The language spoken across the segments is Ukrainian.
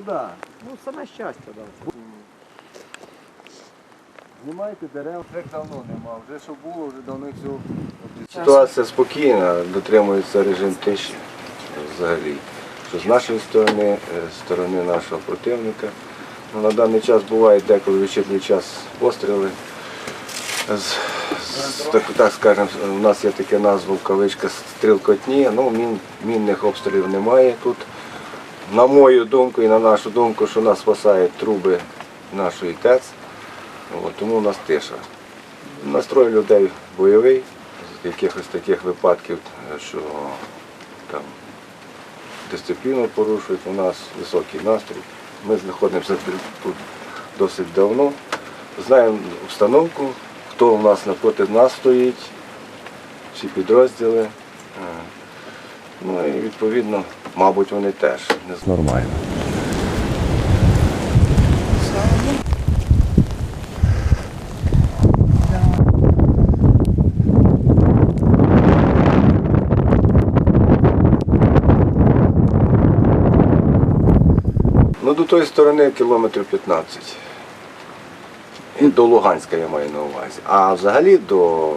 Ну так. Ну, саме щастя, так. Знімайте дерева. Вже давно нема. Вже що було, вже давно цього. Ситуація спокійна, дотримується режим тиші взагалі. Що з нашої сторони, е, з сторони нашого противника. Ну, на даний час буває деколи в вечірній час постріли. З, з- так, так скажемо, у нас є таке назва в кавичках стрілкотні, ну, мін, мінних обстрілів немає тут. На мою думку і на нашу думку, що нас спасають труби нашої ТЕЦ, От, тому у нас тиша. Настрой людей бойовий, з якихось таких випадків, е, що там дисципліну порушують, у нас високий настрій. Ми знаходимося тут досить давно, знаємо обстановку, хто у нас напроти нас стоїть, всі підрозділи. Ну і відповідно, мабуть, вони теж не нормально. Ну, до тої сторони кілометрів 15. І до Луганська я маю на увазі. А взагалі до,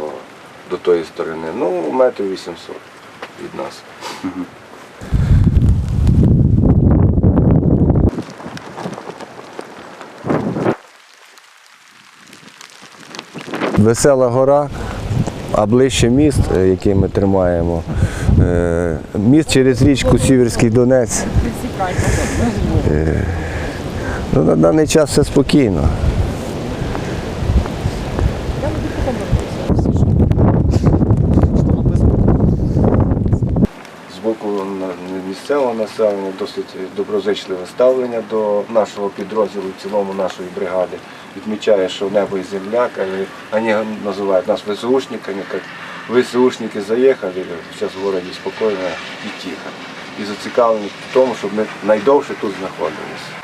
до тої сторони, ну, метрів 800 від нас. Весела гора, а ближче міст, е, який ми тримаємо. е, Міст через річку Сіверський Донець. Е, Ну, на даний час все спокійно. З боку на- місцевого населення досить доброзичливе ставлення до нашого підрозділу, в цілому нашої бригади. Відмічає, що небо і земля, вони називають нас ВСУшниками, як ВСУшники заїхали, зараз в городі спокійно і тихо. І зацікавлені в тому, щоб ми найдовше тут знаходилися.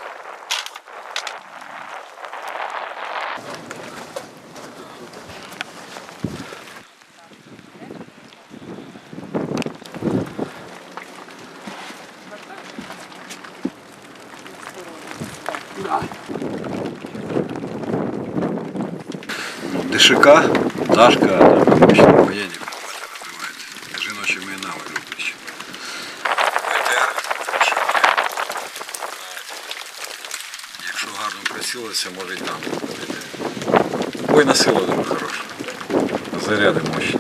ДШК, Дашка, обычно. Жіночі імена улюблені. ПТР, Якщо гарно прицілитися, може й там. Бойна сила дуже хороша. Заряди мощні.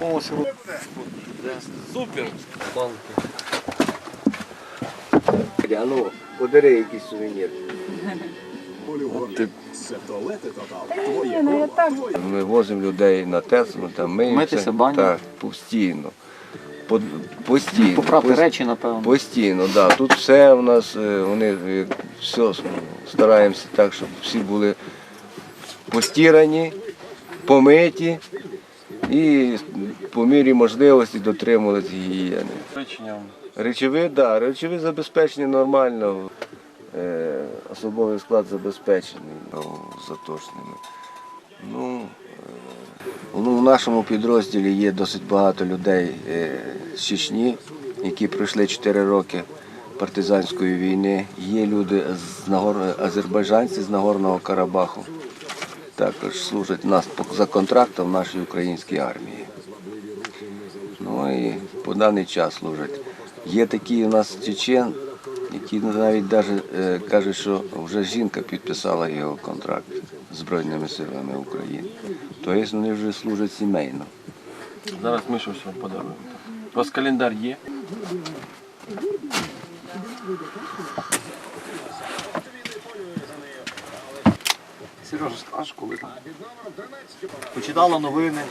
Він повністю А ну, подари якийсь сувенір. Ні, ну. Ми возимо людей на ТЕЦ, ми там миємося. Так, постійно. По- Постійно. Поправити Пост- речі, напевно. Постійно, так. Да. Тут все у нас, е, вони е, все стараємося так, щоб всі були постірані, помиті і по мірі можливості дотримувалися гігієни. Речові, так, да, речові забезпечені нормально. Е, особовий склад забезпечений ну, заточними. Ну, е, ну, в нашому підрозділі є досить багато людей е, з Чечні, які пройшли 4 роки партизанської війни. Є люди з Нагор... азербайджанці з Нагорного Карабаху. Також служать нас за контрактом в нашій українській армії. Ну і по даний час служать. Є такі у нас чечен, які навіть даже, е, кажуть, що вже жінка підписала його контракт з Збройними силами України. Тобто вони вже служать сімейно. Зараз ми щось вам подаруємо. У вас календар є? Сережа, аж коли? Почитала новини.